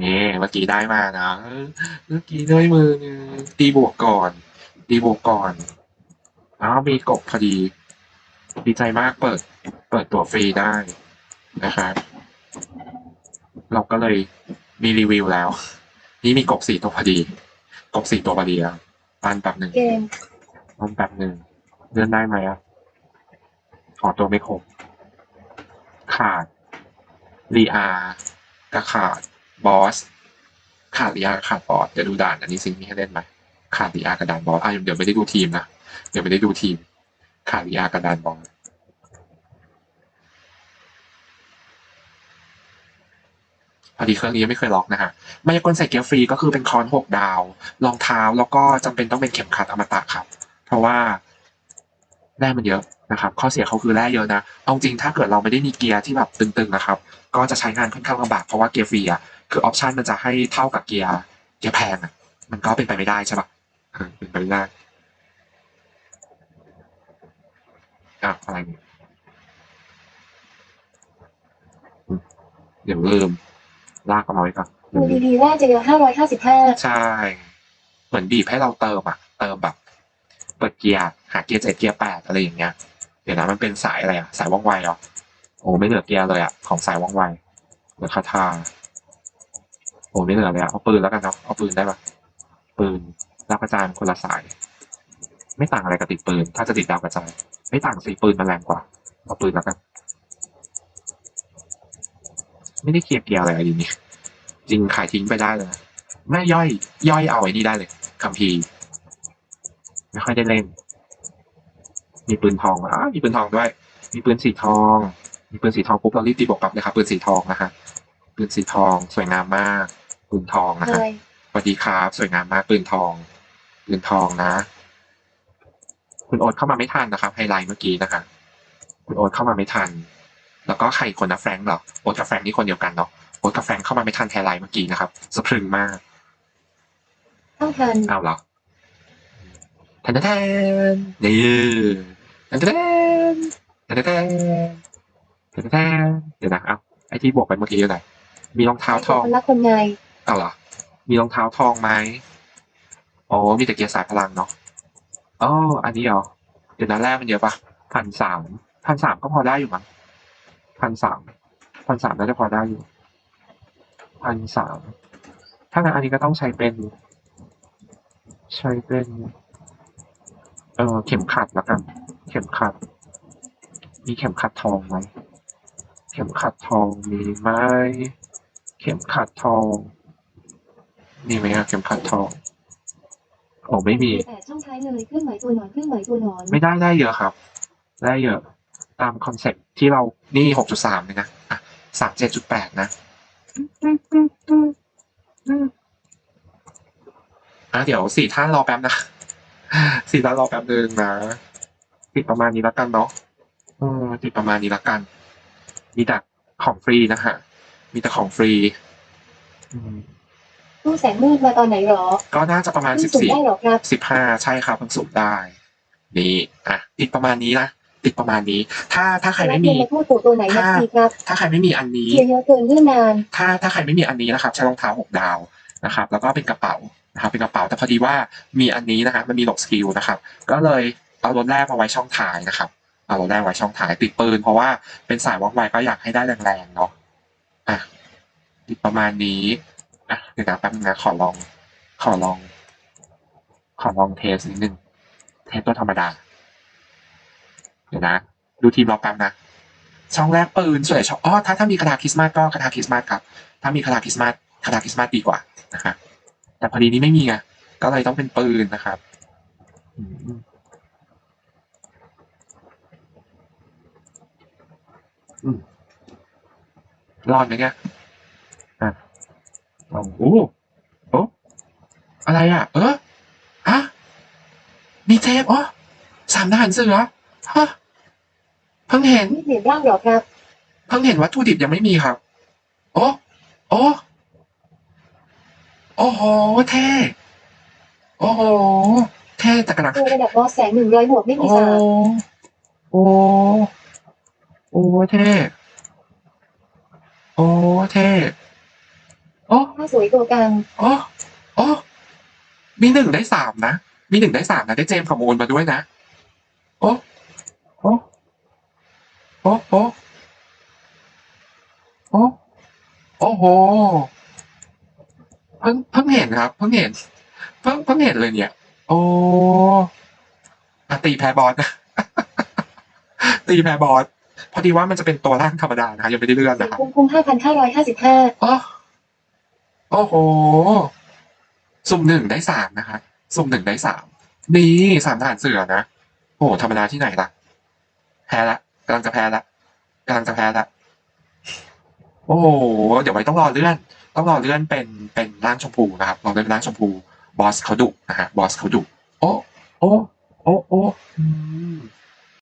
นี่เมื่อกี้ได้มานะเมื่อกี้ด้วยมือหนึงตีบวกก่อน ตีบวกก่อนอ้าวมีกบพอดี ดีใจมากเปิด เปิดตัวฟรีได้นะครับเราก็เลยมีรีวิวแล้ว นี่มีกบสี่ตัวพอดี กบสี่ตัวพอดีแล้วปันแป๊บหนึ่งเกมปันแป๊บหนึ่งเลื่อนได้ไหมอะขอตัวไม่ครบขาดรีอาก็ขาด บอสขาดรีอาขาดบอสเดี๋ยวดูด่านอันนี้ซิงมีให้เล่นไหมขาดรีอากับด่านบอสอะเดี๋ยวไม่ได้ดูทีมนะเดี๋ยวไม่ได้ดูทีม ขาดรีอากับด่านบอสพอดีเครื่องนี้ไม่เคยล็อกนะฮะมายากลใส่เกียร์ฟรีก็คือเป็นคอนหกดาวรองเท้าแล้วก็จำเป็นต้องเป็นเข็มขัดอมตะครับ เพราะว่าแร่มันเยอะนะครับ ข้อเสียเขาคือแร่เยอะนะเอาจริงถ้าเกิดเราไม่ได้มีเกียร์ที่แบบตึงๆนะครับ ก็จะใช้งานค่อนข้างลำบากเพราะว่าเกียร์ฟรีอะ คือออปชันมันจะให้เท่ากับเกียร์เกียร์แพงอะ มันก็เป็นไปไม่ได้ใช่ปะเออเป็นไปไม่ได้อะอะไรเนี่ยอืมเดี๋ยวลืมลากเอามาไว้ก่อนดูดีๆแร่เจลห้าร้อยห้าสิบห้าใช่ เหมือนบีบให้เราเติมอะ เติมแบบเปิดเกียร์หาเกียร์เจ็ดเกียร์แปดอะไรอย่างเงี้ย เดี๋ยวนะมันเป็นสายอะไรอะ สายว่องไวเหรอ โอ้ไม่เหลือเกียร์เลยอะ ของสายว่องไวเหลือคาทา โอ้ไม่เหลือเลยอะเอาปืนแล้วกันเนาะเอาปืนได้ปะปืนดาวกระจายคนละสาย ไม่ต่างอะไรกับติดปืน ถ้าจะติดดาวกระจาย ไม่ต่างสิปืนมันแรงกว่า เอาปืนแล้วกัน ไม่ได้เคลียร์เกียร์อะไรอะดีนี่จริงขายทิ้งไปได้เลยแม่ย่อย ย่อยเอาไอ้นี่ได้เลยคัมภีไม่ค่อยได้เล่น มีปืนทองอะมีปืนทองด้วย มีปืนสีทอง มีปืนสีทองปุ๊บเรารีบตีบวกกลับเลยครับปืนสีทองนะฮะปืนสีทองสวยงามมาก ปืนทองนะเลฮะยสวัสดีครับสวยงามมากปืนทองปืนทองนะ คุณโอ๊ตเข้ามาไม่ทันนะครับไฮไลท์เมื่อกี้นะคะคุณโอ๊ตเข้ามาไม่ทัน แล้วก็ใครอีกคนนะแฟรงค์เหรอโอ๊ตกับแฟรงค์นี่คนเดียวกันเนาะโอ๊ตกับแฟรงค์เข้ามาไม่ทันไฮไลท์เมื่อกี้นะครับสะพรึงมากเข้าทันเอาเหรอแทนแทนนี่แทนแทนแทนแทนแทนแทนเดี๋ยวนะเอาไอที่บวกไปเมื่อกี้อยู่ไหนมีรองเท้าทองคนละคนไง เอาเหรอ มีรองเท้าทองไหมโอ๋อมีแต่เกียร์สายพลังเนาะอ๋ออันนี้เหรอ เดี๋ยวนะแรกมันเยอะปะพันสามพันสามก็พอได้อยู่มั้งพันสามพันสามน่าจะพอได้อยู่พันสามถ้างั้นอันนี้ก็ต้องใช้เป็น ใช้เป็น เออเข็มขัดแล้วกัน เข็มขัด มีเข็มขัดทองไหม เข็มขัดทองมีไหมเข็มขัดทอง มีไหมอะเข็มขัดทองโอ้ไม่มี แต่ช่องท้ายเลยเครื่องหมายตัวหนอนเครื่องหมายตัวหนอนไม่ได้ได้เยอะครับ ได้เยอะ ตามคอนเซ็ปต์ที่เรานี่หกจุดสามเลยนะอะสามเจ็ดจุดแปดนะอะเดี๋ยวสี่ท่านรอแป๊บนะสี่ท่านรอแป๊บนึงนะติดประมาณนี้แล้วกันเนาะเออติดประมาณนี้แล้วกัน มีแต่ของฟรีนะฮะ มีแต่ของฟรี อืม ตู้แสงมืดมาตอนไหนหรอ ก็น่าจะประมาณเพิ่สิงบสุ่มสี่ได้หรอครับสิบห้าใช่ครับเพิ่งสูบได้ นี่อะติดประมาณนี้นะติดประมาณนี้ ถ้าถ้าใครไม่มีรับเงินมาพูดปู่ตัวไหนนักทีครับถ้าใครไม่มีอันนี้เชียร์เยอะเกินเรื่องนาน ถ้าถ้าใครไม่มีอันนี้นะครับใช้รองเท้าหกดาวนะครับ แล้วก็เป็นกระเป๋านะครับเป็นกระเป๋าแต่พอดีว่ามีอันนี้นะครับมันมีหลบสกิลนะครับ ก็เลยเอารถแรกมาไว้ช่องท้ายนะครับ เอารถแรกไว้ช่องท้าย ติดปืนเพราะว่าเป็นสายว่องไวก็อยากให้ได้แรงๆเนาะอะติดประมาณนี้ อะเดี๋ยวนะแป๊บนึงนะขอลอง ขอลอง ขอลองเทสนิดนึง เทสตัวธรรมดา เดี๋ยวนะ ดูทีมเราแป๊บนะ ช่องแรกปืนสวนใหญ่ช่องอ๋อถ้าถ้ามีคาถาคริสต์มาสก็คาถาคริสต์มาสครับ ถ้ามีคาถาคริสต์มาสคาถาคริสต์มาสดีกว่านะฮะแต่พอดีนี้ไม่มีไงก็เลยต้องเป็นปืนนะครับอืมรอดไหมเนี่ย องโอ้โอ้อะไรอะ เออฮะมีเทปอ๋อสามทหารเสือฮะเพิ่งเห็นไม่เปลี่ยนร่างหรอครับเพิ่งเห็นวัตถุดิบยังไม่มีครับ โอ้โอ้โอ้โหเท่โอ้โหเท่แต่กระดักตัวระดับบอสแสงหนึ่งร้อยบวกไม่มีโอ้สามโอ้โอ้เท่โอ้เท่โอ้โอ้ข้าสวยตัวกลางโอ้โอ้มีหนึ่งได้สามนะ มีหนึ่งได้สามนะ ได้เจมส์กับโมนมาด้วยนะโอ้โอ้โอ้โอ้โอ้โอ้โหเพิ่งเพิ่งเห็นครับ เพิ่งเห็น เพิ่งเพิ่งเห็นเลยเนี่ย โอ้อะตีแพ้บอสนะตีแพ้บอสพอดีว่ามันจะเป็นตัวร่างธรรมดานะคะยังไม่ได้เลื่อนเสียนะครับคุ้มคุ้มห้าพันห้าร้อยห้าสิบห้า โอ้โห สุ่มหนึ่งได้สามนะคะ สุ่มหนึ่งได้สามนี่สามทหารเสือนะโอ้โหธรรมดาที่ไหนล่ะ แพ้ละกำลังจะแพ้ละกำลังจะแพ้ละโอ้โหเดี๋ยวไว้ต้องรอเลื่อน ต้องรอเลื่อนเป็นเป็นร่างชมพูนะครับรอเลื่อนเป็นร่างชมพูบอสเขาดุนะฮะบอสเขาดุโอ้โอ้โอ้โอ้